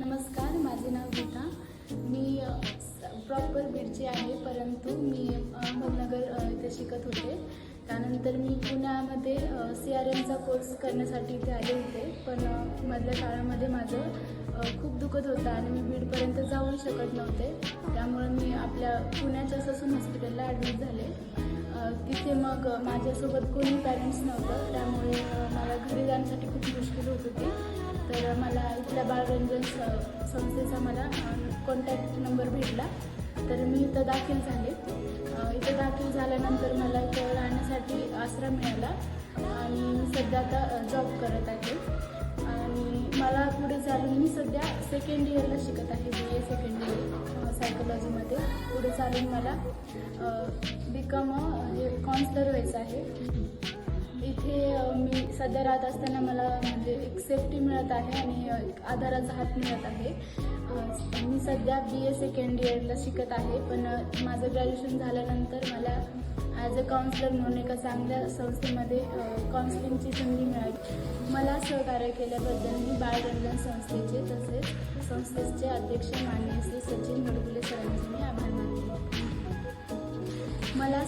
नमस्कार माझे नाव गीता. मी प्रॉपर बीडची आहे परंतु मी अहमदनगर इथे शिकत होते. त्यानंतर मी पुण्यामध्ये सी आर एमचा कोर्स करण्यासाठी इथे आले होते. पण मधल्या काळामध्ये माझं खूप दुखत होतं आणि मी बीडपर्यंत जाऊ शकत नव्हते. त्यामुळे मी आपल्या पुण्याच्या ससून हॉस्पिटलला ॲडमिट झाले. तिथे मग माझ्यासोबत कोणी पॅरेंट्स नव्हतं. त्यामुळे तर मला इथल्या बाळरंजन स- संस्थेचा मला कॉन्टॅक्ट नंबर भेटला. तर मी इथं दाखल झाले. इथं दाखल झाल्यानंतर मला इथं राहण्यासाठी आसरा मिळाला आणि मी सध्या आता जॉब करत आहे. आणि मला पुढे चालून मी सध्या सेकंड इयरला शिकत आहे बी ए सेकंड इयर सायकोलॉजीमध्ये पुढे चालून मला बी कॉम हे काउन्सलर व्हायचं आहे. सध्या राहत असताना मला म्हणजे एक सेफ्टी मिळत आहे आणि एक आधाराचा हात मिळत आहे. मी सध्या बी ए सेकंड इयरला शिकत आहे पण माझं ग्रॅज्युएशन झाल्यानंतर मला ॲज अ काउन्सिलर म्हणून एका चांगल्या संस्थेमध्ये काउन्सिलिंगची संधी मिळाली. मला सहकार्य केल्याबद्दल मी बाळगंधन संस्थेचे तसेच संस्थेचे अध्यक्ष माननीय श्री सचिन गडगुले सरांचे मी आभार मानले मला